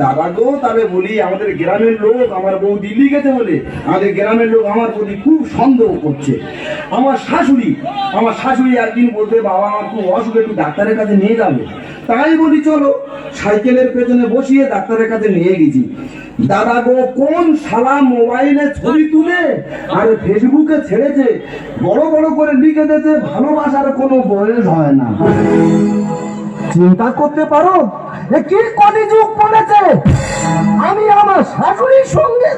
দাদা গো তবে বলি, আমাদের গ্রামের লোক আমার বউ দিল্লি গেছে বলে, আমাদের গ্রামের লোক আমার প্রতি খুব সন্দেহ করছে। আমার শাশুড়ি আমার শাশুড়ি একদিন বলতে বাবা আমার খুব অসুখ, একটু ডাক্তারের কাছে নিয়ে যাবে। তাই বলি, চলো, সাইকেলের পেছনে বসিয়ে ডাক্তারের কাছে নিয়ে গেছি। দাদা গো, কোন শালা মোবাইলে ছবি তুলে আর ফেসবুকে ছেড়েছে? বড় বড় করে লিখে দিয়েছে, ভালোবাসার কোনো বয়স হয় না। চিন্তা করতে পারো? কি কলিযুগ বলেছে? আমি আমার শাশুড়ির সঙ্গে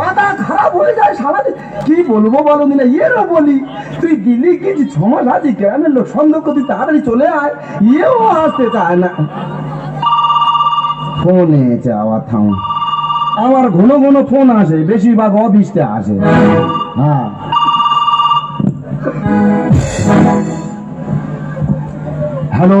মাথা খারাপ হয়ে যায় সারাদিন। কি বলব বলো দিনা ইয়েরও বলি। তুই দিল্লি গেছি ছ মাস আছি গ্রামের লোক, সন্দেহ করতে তাড়াতাড়ি চলে আয়, ইয়েও আসতে চায় না। ফোনে আবার থাম। আমার ঘন ঘন ফোন আসে, বেশিরভাগ অফিসতে আসে। হ্যাঁ। হ্যালো?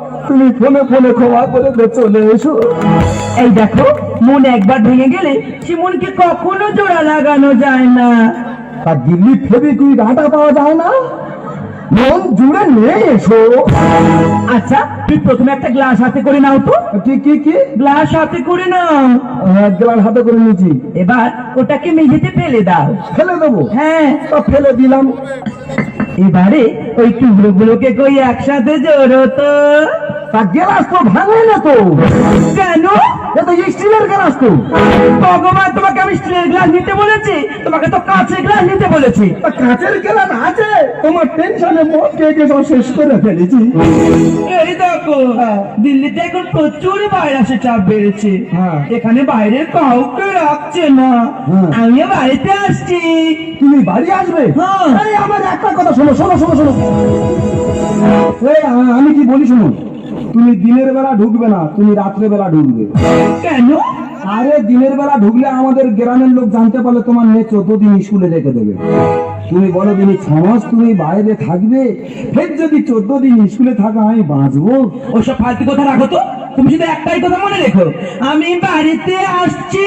তুমি ফোনে ফোনে ক্ষমা করে চলে এসো। এই দেখো মন একবার ভেঙে গেলে সে মনকে কখনো জোড়া লাগানো যায় না। আর দিল্লি ফেবি তুই ঘাটা পাওয়া যায় না? মন জুড়ে নিয়ে এসো। আচ্ছা তুই প্রথমে একটা গ্লাস হাতে করে নাও তো। কি কি কি? গ্লাস হাতে করে নাও। গ্লাস হাতে করে নিয়েছি। এবার ওটাকে মেঝেতে ফেলে দাও। ফেলে দেবো? হ্যাঁ। তা ফেলে দিলাম। এবারে ওই টুকরো গুলোকে কই একসাথে জোড়ো তো। তা গ্লাস তো ভাঙে না তো। কেন? এ তো স্টিলের গ্লাস তো। ভগবান তোমাকে আমি স্টিলের গ্লাস নিতে বলেছি তোমাকে তো কাঁচের গ্লাস নিতে বলেছি। কাঁচের গ্লাস আছে। তোমার টেনশনে সব শেষ করে ফেলেছি। এই দেখো হ্যাঁ। দিল্লিতে এখন প্রচুর ভাইরাসের চাপ বেড়েছে। হ্যাঁ। এখানে বাইরে কাউকে রাখছে না। হ্যাঁ। আমিও বাড়িতে আসছি। তুমি বাড়ি আসবে? হ্যাঁ। আমার একটা কথা শোনো শোনো শোনো শোনো। আমি কি বলি শোনো তুমি দিনের বেলা ঢুকবে না তুমি রাত্রে বেলা ঢুকবে। কেন? আরে দিনের বেলা ঢুকলে আমাদের গ্রামের লোক জানতে পারলে তোমার মেয়ে চোদ্দ দিন স্কুলে রেখে দেবে। তুমি বলো দিনই ছ মাস তুমি বাইরে থাকবে? ফের যদি চোদ্দ দিন স্কুলে থাকো আমি বাঁচবো। ওসব ফালতু কথা রাখো তো। তুমি শুধু একটাই কথা মনে রেখো। আমি বাড়িতে আসছি।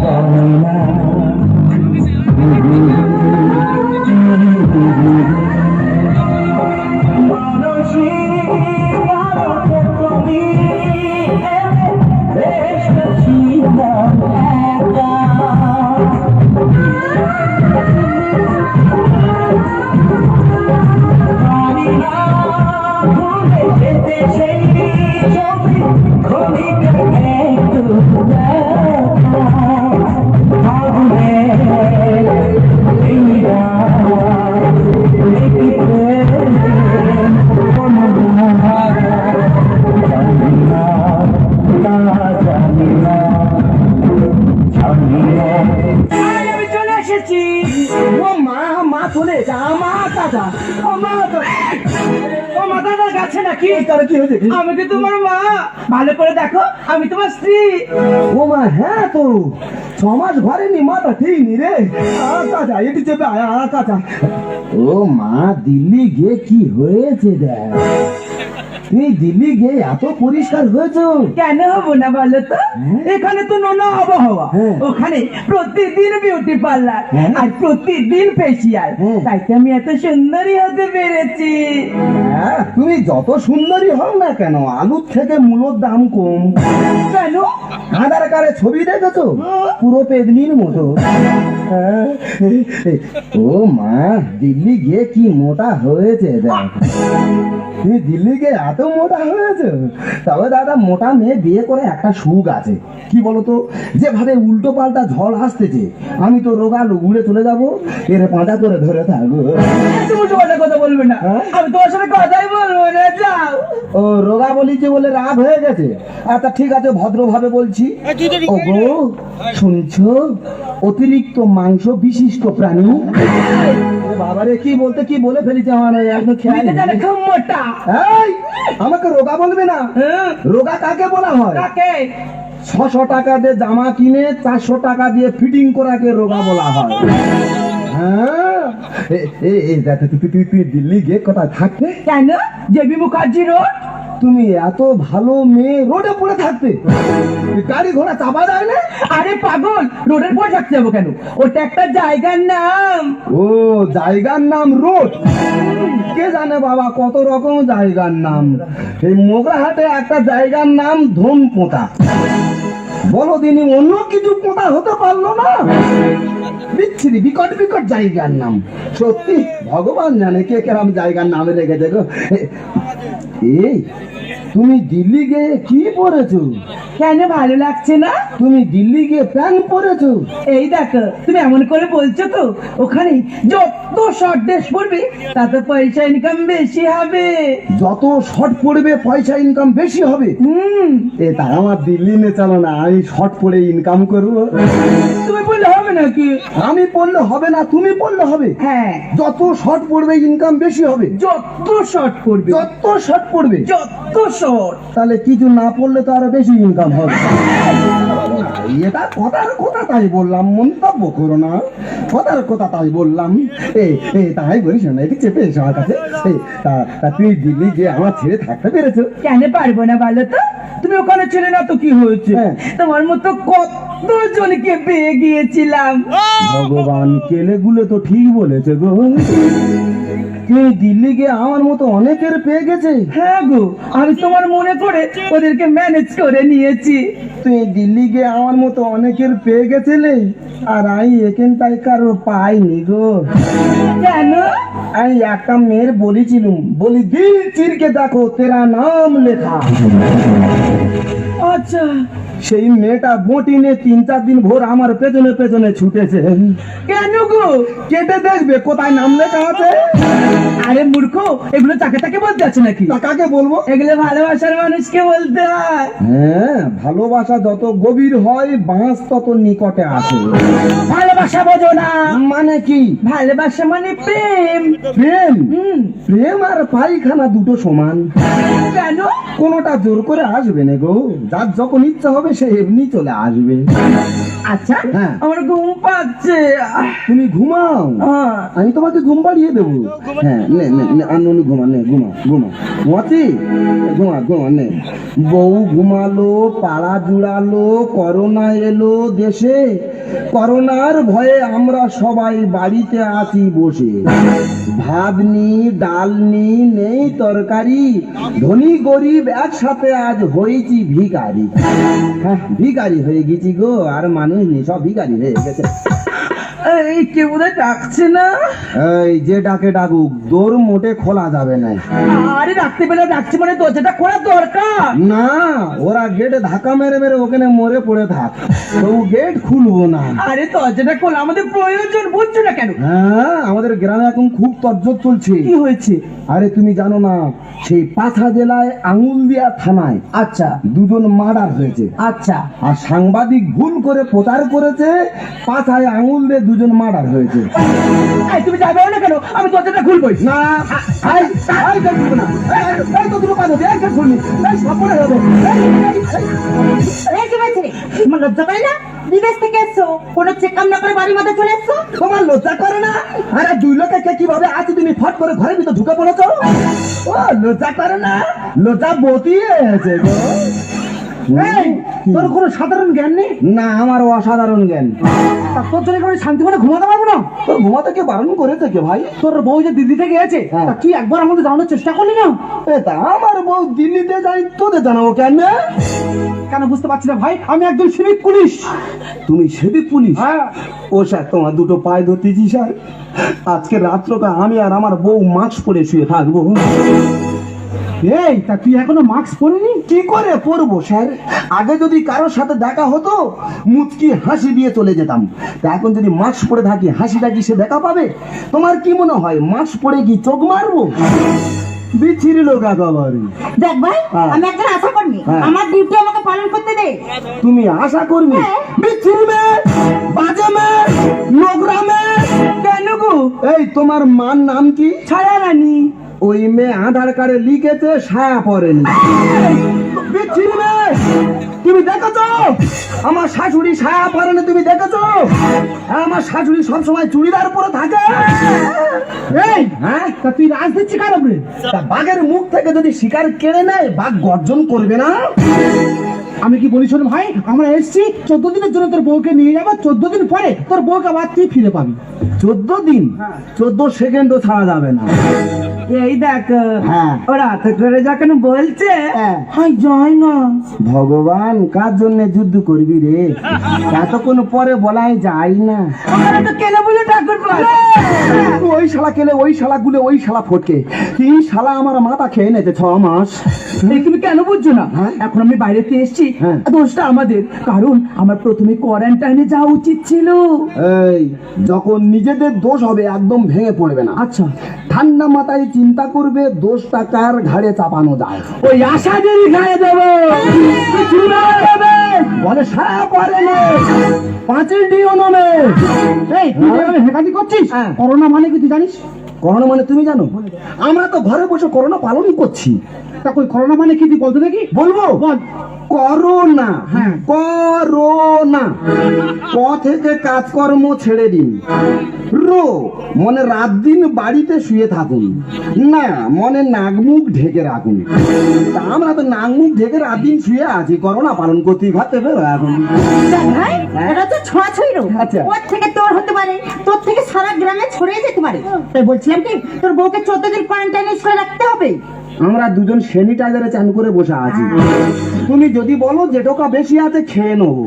জানি না নাকি তার কি হয়েছে? আমি কি তোমার মা। ভালো করে দেখো আমি তোমার স্ত্রী। ও মা হ্যাঁ তো। সমাজ ঘরে নি মাথা ঠিক নি রে। আ, কাকা এটি চেপে আয় কাকা ও মা দিল্লি গিয়ে কি হয়েছে দেখ? তুমি দিল্লি গিয়ে এত পরিষ্কার হয়েছো কেন হব না বলো তো হ্যাঁ? এখানে তো নোনা আবহাওয়া হ্যাঁ। ওখানে প্রতিদিন বিউটি পার্লার হ্যাঁ। আর প্রতিদিন ফেসিয়াল। তাই তো আমি এত সুন্দরী হতে পেরেছি তুমি যত সুন্দরী হও না কেন আলুর থেকে মূলোর দাম কম কেন আধার কার্ডে ছবি দেখেছ পুরো পেদনির মতো। ও মা দিল্লি গিয়ে কি মোটা হয়েছে দেখ তুমি দিল্লি গিয়ে এত মোটা হয়েছে। তবে দাদা মোটা মেয়ে বিয়ে করে একটা সুখ আছে। কি বলতো? যেভাবে উল্টো পাল্টা ঝড় আসতেছে আমি তো রোগা উড়ে চলে যাব। এর পাঁজা করে ধরে থাকব। কথা বলবে না। হ্যাঁ? আমি তোমার সাথে কথাই বলব না যাও। ও রোগা বলিছে বলে রাগ হয়ে গেছে। আচ্ছা ঠিক আছে ভদ্রভাবে বলছি। ও গো শুনছো? অতিরিক্ত মাংস বিশিষ্ট প্রাণী। বাবারে কি বলতে কি বলে ফেলেছে আমার? একদম খেয়াল মোটা। আমাকে রোগা বলবে না? রোগা কাকে বলা হয়? কাকে? ছশো টাকা দিয়ে জামা কিনে চারশো টাকা দিয়ে ফিটিং করাকে রোগা বলা হয়। হ্যাঁ? এ- এ- এ, দেখ, তুই- তুই- তুই তুই দিল্লি গিয়ে কোথায় থাকতে? কেন? JB Mukherjee road? তুমি এত ভালো মেয়ে রোডে পড়ে থাকতে। গাড়ি ঘোড়া চাপা যায় না? আরে পাগল রোডের পর থাকতে যাব কেন? ওটা একটা জায়গার নাম। ও জায়গার নাম রোড। কে জানে বাবা, কত রকম জায়গার নাম? এই মোগরাহাটে একটা জায়গার নাম ধুম পোঁতা বলো দিনই অন্য কিছু পোঁতা হতে পারল না? বিচ্ছিরি, বিকট বিকট জায়গার নাম। সত্যি, ভগবান জানে কে কেরাম জায়গার নামে রেখে দেখো এই তুমি দিল্লি গিয়ে কি পরেছো কেন ভালো লাগছে না? তুমি দিল্লি গিয়ে প্যান্ট পরেছো এই দেখো তুমি এমন করে বলছো তো ওখানে যত শর্ট ড্রেস পরবে তাতে পয়সা ইনকাম বেশি হবে। যত শর্ট পড়বে পয়সা ইনকাম বেশি হবে? হুম। এ তা আমার দিল্লি নে চলো না আমি শর্ট পরে ইনকাম করব। তুমি বললে হবে নাকি? আমি পড়লে হবে না তুমি পড়লে হবে? হ্যাঁ। যত শর্ট পড়বে ইনকাম বেশি হবে? যত শর্ট পড়বে যত শর্ট পড়বে যত তাহলে কিছু না পড়লে তো আরও বেশি ইনকাম হবে। এটা তাই বললাম, মন্তব্য করো না। কথার কথা তাই বললাম। এ তাই বলিস চেপে আমার কাছে। তা দিল্লি যে আমার ছেড়ে থাকতে পেরেছ। কেন পারব না বলো তো? তুমি ওখানে ছিলে না তো কি হয়েছে? হ্যাঁ। তোমার মতো কত জনকে পেয়ে গিয়েছিলাম। ভগবান কেলেগুলো তো ঠিক বলেছে গো। তুই দিল্লি গিয়ে আমার মতো অনেকের পেয়ে গেছে? হ্যাঁ গো আমি তোমার মনে করে ওদেরকে ম্যানেজ করে নিয়েছি। তুই দিল্লি গিয়ে আমার মতো অনেকের পেয়ে গেছিলে আর আমি এখানটায় কারও পাইনি গো। কেন? আমি একটা মেয়ের বলেছিলুম বলি দিল চিরকে দেখো তেরা নাম লেখা। আচ্ছা সেই মেয়েটা বটি নিয়ে তিন চার দিন ভোর আমার পেছনে পেছনে ছুটেছে। কেন গো? কেটে দেখবে কোথায় নাম লেখা আছে? আরে মূর্খ এগুলো তাকে তাকে বলতে আছে নাকি? কাকে বলব? এগুলো ভালোবাসার মানুষকে বলতে হয়। হ্যাঁ ভালোবাসা যত গভীর হয় বাঁশ তত নিকটে আসে। ভালোবাসা বোঝো না। মানে কি? ভালোবাসা মানে প্রেম। প্রেম? প্রেম আর পায়খানা দুটো সমান। কেন? কোনোটা জোর করে আসবে না গো। যার যখন ইচ্ছা হবে সে এমনি চলে আসবে। আচ্ছা হ্যাঁ। আমার ঘুম পাচ্ছে। তুমি ঘুমাও। আমি তোমাকে ঘুম পাড়িয়ে দেবো। হ্যাঁ নে নে নে আর ঘুমা নে ঘুমা ঘুমা ঘুমাচ্ছি ঘুমা ঘুমা নে। বউ ঘুমালো পাড়া জুড়ালো করোনা এলো দেশে। করোনার ভয়ে আমরা সবাই বাড়িতে আছি বসে। ভাত নি ডাল নি নেই তরকারি, ধনী গরিব একসাথে আজ হয়েছি ভিখারি। হ্যাঁ ভিখারি হয়ে গেছি গো, আর মানুষ নি সব ভিখারি হয়ে গেছে। এই কে বোধহয় ডাকছে না। এই যে ডাকে ডাকুক দোর মোটে খোলা যাবে না। আরে রাখতে পেলে ডাকছে মানে দরজাটা খোলা দরকার? না ওরা গেটে ধাক্কা মেরে মেরে ওখানে মরে পড়ে থাক। তো গেট খুলবো না। আরে দরজাটা খোলা আমাদের প্রয়োজন বুঝছ না কেন? হ্যাঁ আমাদের গ্রামে এখন খুব তজ্জত চলছে। কি হয়েছে? আরে তুমি জানো না সেই পাথা জেলায় আঙুল দিয়া থানায় আচ্ছা। দুজন মার্ডার হয়েছে। আচ্ছা। আর সাংবাদিক ভুল করে প্রচার করেছে পাথায় আঙুল দিয়ে দুজন মার্ডার হয়েছে। তুমি যাবে না কেন? আমি দরজাটা খুলবই। না। লজ্জা করে না? বিদেশ থেকে এসছো কোনো চেক কাম না করে বাড়ির মধ্যে চলে এসছো? তোমার লজ্জা করে না? আরে দুই লোকে কে কীভাবে আছে তুমি ফট করে ঘরের ভিতর ঢুকে পড়েছো? ও লজ্জা করে না? লজ্জা বতিয়েছে গো। এই তোর কোনো সাধারণ জ্ঞান নেই? না আমার অসাধারণ জ্ঞান। তা তোর জন্য আমি শান্তি মনে ঘুমাতে পারব না? তোর ঘুমাতে কে বারণ করে থেকে ভাই? তোর বউ যে হ্যাঁ। তা তুই একবার আমাদের জানানোর চেষ্টা করলি না? এ তা আমার বউ দিল্লিতে যাই তোদের জানাব কেন? কেন বুঝতে পারছি না ভাই আমি একজন সিভিক পুলিশ। তুমি পুলিশ? হ্যাঁ। ও স্যার তোমার দুটো পায়ে ধরতেছি স্যার। আজকে রাত্রটা আমি আর আমার বউ মাস্ক পরে শুয়ে থাকব। এই তা তুই এখনও মাস্ক পরিনি? কি করে পরবো স্যার? আগে যদি কারোর সাথে দেখা হতো মুচকি হাসি দিয়ে চলে যেতাম। তা এখন যদি মাস্ক পরে থাকি হাসিটা কি সে দেখা পাবে? তোমার কি মনে হয় মাস্ক পরে কি চোখ মারবো? বিচ্ছিরি লোক একেবারে। দেখ ভাই হ্যাঁ। আমি একজন আশা কর্মী। হ্যাঁ। আমার ডিউটি আমাকে পালন করতে দে। তুমি আশা করবে হ্যাঁ। বিচ্ছিরি মেয়ে বাজে মেয়ে নোংরা মেয়ে। কেন গো? এই তোমার মার নাম কি? ছায়া রানী। ওই মেয়ে আধার কার্ডে লিখেছে ছায়া পড়েনি। বিচ্ছিরি তুমি দেখেছ? আমার শাশুড়ি ছায়া পরেনি তুমি দেখেছ? আমার শাশুড়ি সবসময় চুড়িদার পরে থাকে। এই হ্যাঁ? তা তুই রাজ দিচ্ছি কারও রে? বাঘের মুখ থেকে যদি শিকার কেড়ে নেয়, বাঘ গর্জন করবে না? আমি কি বলি শোন ভাই? আমরা এসছি চোদ্দ দিনের জন্য তোর বউকে নিয়ে যাব চোদ্দ দিন পরে তোর বউকে আবার তুই ফিরে পাবি। চোদ্দ দিন? চোদ্দ সেকেন্ডও ছাড়া যাবে না। এই দেখ হ্যাঁ। ওরা এত করে যখন বলছে হ্যাঁ। হাই যায় না। ভগবান কার জন্য যুদ্ধ করবি রে? এতক্ষণ পরে বলাই যায় না। তো কেন বলে ঠাকুর ওই শালা কেলে ওই শালা গুলে ওই শালা ফটকে। এই শালা আমার মাথা খেয়ে নেছে ছ মাস। তুমি কেন বুঝছ না? হ্যাঁ? এখন আমি বাইরেতে এসেছি হ্যাঁ। দোষটা আমাদের কারণ আমার প্রথমে কোয়ারেন্টাইনে যাওয়া উচিত ছিল। এই যখন নিজেদের দোষ হবে একদম ভেঙে পড়বে না। আচ্ছা। ঠান্ডা মাথায় চিন্তা করবে দোষটা কার ঘাড়ে চাপানো যায়। ওই আশাদেরই গায়ে দেবো। বলে সারা পরে না পাঁচের ডিও নমে। এই তুই যেভাবে হেকাতি করছিস? হ্যাঁ। করোনা মানে কি তুই জানিস? করোনা মানে তুমি জানো? আমরা তো ঘরে বসে করোনা পালন করছি। তা কই করোনা মানে কি তুই বলতে দেখি? বলব? বল। করোনা হ্যাঁ। করোনা। ক থেকে কাজকর্ম ছেড়ে দিন। রো মনে রাত দিন বাড়িতে শুয়ে থাকুন। না মনে নাক মুখ ঢেকে রাখুন। তা আমরা তো নাক মুখ ঢেকে রাত দিন শুয়ে আছি করোনা পালন করতে ঘাটতে বেরো এখন। ভাই হ্যাঁ? এটা তো ছোঁয়াছুঁই রোগ। আচ্ছা। ওর থেকে তোর হতে পারে তোর থেকে সারা গ্রামে ছড়িয়ে যেতে পারে। তাই বলছিলাম। কি তোর বউকে চোদ্দ দিন কোয়ারেন্টাইনে শুয়ে রাখতে হবে? আমরা দুজন স্যানিটাইজারে চান করে বসে আছি তুমি যদি বলো যে টোকা বেশি আছে খেয়ে নেব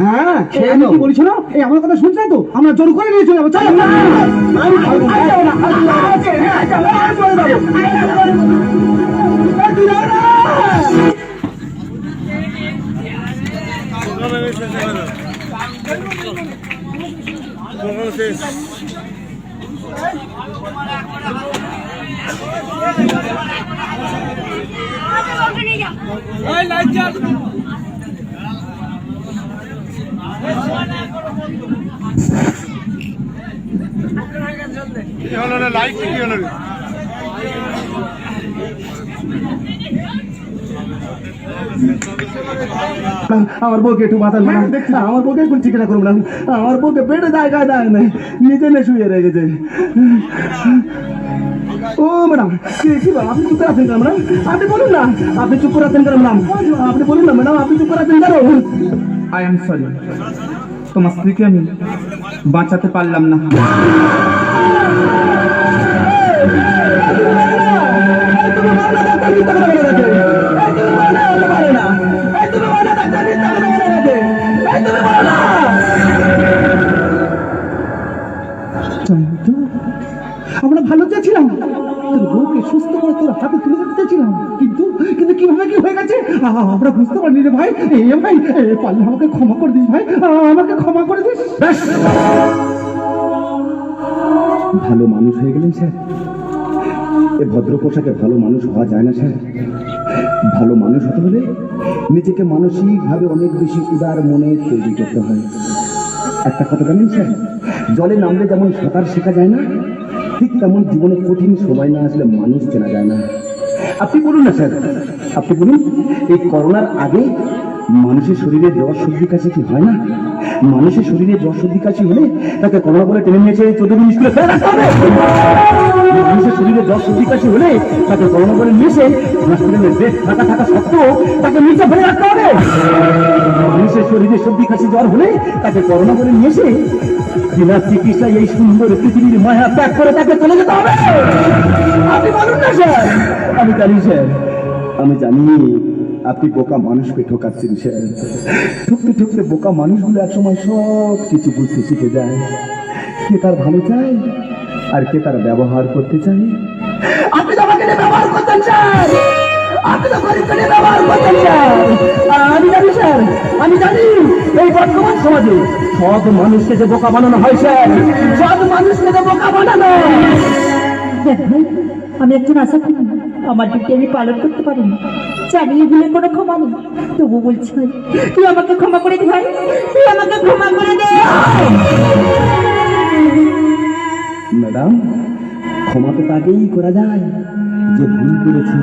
হ্যাঁ খেয়ে নেব বলিস না এই আমার কথা শুনছ না তো আমরা জোর করে নিয়ে চলে যাব চল না। না। আমি চলে যাব। লাইট কি হলো রে আমার বউকে একটু মারা দেখছি আমার বউকে এখন ঠিকানা করব না আমার বউকে পেটে জায়গায় দেয় নাই, নিজে নে শুয়ে রেখেছে ও ম্যাডাম কি কি আপনি চুপ করে আছেন কেন ম্যাডাম? আপনি বলুন না আপনি চুপ করে আছেন কেন ম্যাডাম? আপনি বলুন না ম্যাডাম আপনি চুপ করে কেন? আই এম সরি তোমার স্ত্রীকে আমি বাঁচাতে পারলাম না। আমরা ভালো চেয়েছিলাম। তোর সুস্থ করে তোর হাতে তুলে দিতে চেয়েছিলাম। কিন্তু কিন্তু কীভাবে কি হয়ে গেছে? আমরা বুঝতে পারিনি রে ভাই। এ ভাই পারলে আমাকে ক্ষমা করে দিস ভাই। আমাকে ক্ষমা করে দিস। ব্যাস। ভালো মানুষ হয়ে গেলেন, স্যার। এ ভদ্র পোশাকে ভালো মানুষ হওয়া যায় না, স্যার। ভালো মানুষ হতে হলে নিজেকে মানসিকভাবে অনেক বেশি উদার মনে তৈরি করতে হয়। একটা কথা জানেন, স্যার? জলে নামলে যেমন সাঁতার শেখা যায় না তেমন জীবনে কঠিন সময় না আসলে মানুষ চেনা যায় না। আপনি বলুন না, স্যার, আপনি বলুন, এই করোনার আগে মানুষের শরীরে জ্বর সর্দি কাশি কি হয় না? মানুষের শরীরে জ্বর সর্দি কাশি হলে তাকে করোনা বলে টেনে নিয়েছে চোদ্দ দিন স্কুলে মানুষের শরীরে জ্বর সর্দি কাশি হলে তাকে করোনা বলে নিয়েছে হসপিটালের বেড থাকা থাকা সত্ত্বেও তাকে নিচে ফেলে রাখতে হবে। মানুষের শরীরে সর্দি কাশি জ্বর হলে তাকে করোনা বলে নিয়েছে বিনা চিকিৎসায় এই সুন্দর পৃথিবীর মায়া ত্যাগ করে তাকে চলে যেতে হবে। আপনি বলুন না স্যার। আমি জানি স্যার। আমি জানি আপনি বোকা মানুষকে ঠকাচ্ছেন স্যার। ঠকতে ঠকতে বোকা মানুষগুলো একসময় সব কিছু বুঝতে শিখে যায়। কে তার ভালো চায় আর কে তার ব্যবহার করতে চায়? আপনি তো আমাকে ব্যবহার করতেন স্যার। আপনি তো ব্যবহার করতেন স্যার। আমি জানি স্যার। আমি জানি। এই বর্তমান সমাজে সব মানুষকে যে বোকা বানানো হয় স্যার সব মানুষকে যে বোকা বানানো। আমি একজন আশা করি আমার ডিউটি আমি পালন করতে পারিনি। জানি এগুলোর কোনো ক্ষমা নেই তবু বলছি তুই আমাকে ক্ষমা করে দে ভাই তুই আমাকে ক্ষমা করে দে। ম্যাডাম ক্ষমা তো তাকেই করা যায় যে ভুল করেছে।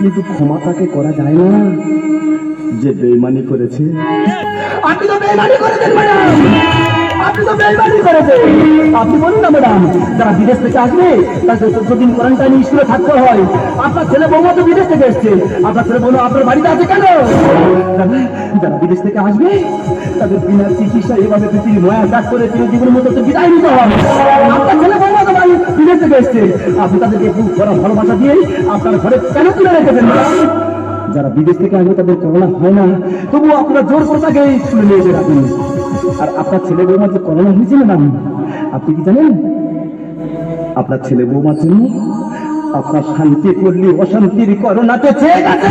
কিন্তু ক্ষমা তাকে করা যায় না যে বেইমানি করেছে। আপনি তো বেইমানি করেছেন, ম্যাডাম। আপনি বলুন না, ম্যাডাম, যারা বিদেশ থেকে আসবে, তাদের দিন কোয়ারেন্টাইন স্কুলে থাকতে হয়। আপনার ছেলে বৌমা তো বিদেশ থেকে এসছে। আপনার ছেলে বৌমা আপনার বাড়িতে আছে কেন? যারা- বিদেশ থেকে আসবে, তাদের বিনা চিকিৎসা এভাবে পৃথিবীর নয়া ডাক করে চিরজীবনের মতো তো বিদায় নিতে হবে। আপনার ছেলে বৌমা তো বাড়ি বিদেশ থেকে এসছে। আপনি তাদেরকে খুব ভালোবাসা দিয়ে আপনার ঘরে কেন তুলে রেখেছেন? যারা বিদেশ থেকে আসবে, তাদের করোনা হয় না। তবুও আপনারা জোর করে স্কুলে নিয়ে এসে রাখুন। আর আপনার ছেলে বৌমার যে করোনা হয়েছে ম্যাডাম আপনি কি জানেন? আপনার ছেলে বৌমার জন্য আপনার শান্তি করলে অশান্তির করোনাতে ছেয়ে গেছে।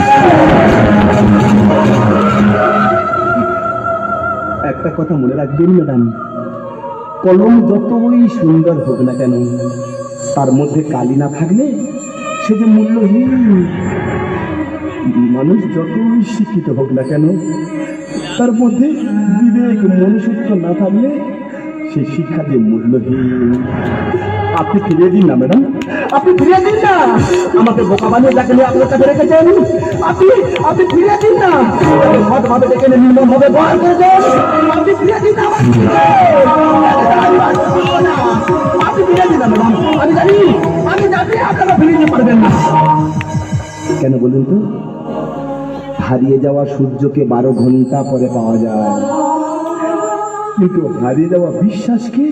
একটা কথা মনে রাখবেন, ম্যাডাম। কলম যতই সুন্দর হোক না কেন, তার মধ্যে কালি না থাকলে সে যে মূল্যহীন মানুষ যতই শিক্ষিত হোক না কেন, তার মধ্যে বিবেক, মনুষ্যত্ব না থাকলে সে শিক্ষা যে মূল্যহীন। আপনি ফিরিয়ে দিন না, ম্যাডাম। আপনি ফিরিয়ে দিন না। আমাকে বোকা বানিয়ে যাকে নিয়ে আপনার কাছে রেখেছেন আপনি আপনি ফিরিয়ে দিন না। তাকে সৎভাবে ডেকে নিয়ে নির্মম ভাবে বহাল করে দেন। আপনি ফিরিয়ে দিন না। আপনি ফিরিয়ে দিন না, ম্যাডাম। আমি জানি আমি জানি আপনারা ফিরিয়ে পারবেন না। কেন বলুন তো? হারিয়ে যাওয়া সূর্যকে বারো ঘণ্টা পরে পাওয়া যায়। কিন্তু হারিয়ে যাওয়া বিশ্বাসকে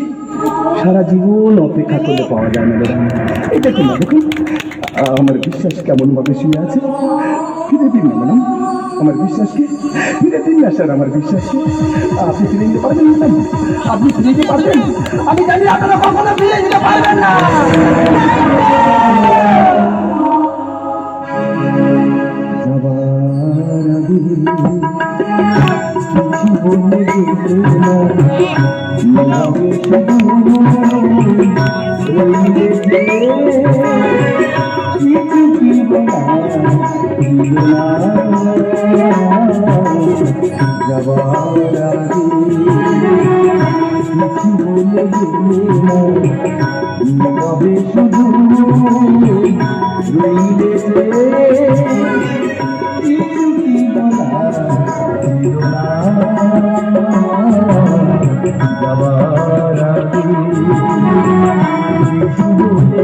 সারা জীবন অপেক্ষা করলে পাওয়া যায় না এটা কি না, দেখুন। আমার বিশ্বাস কেমন ভাবে শুয়ে আছে? ফিরে দিন না, ম্যাডাম। আমার বিশ্বাসকে ফিরে দিন না স্যার আমার বিশ্বাসকে আপনি ফিরে দিতে পারবেন ম্যাডাম। আপনি ফিরে দিতে পারবেন আমি জানি আপনারা কখনো ফিরে দিতে পারবেন না। কিছু বলে যেতে না নীরবে শুধু রইলে যাবার আগে কিছু বলে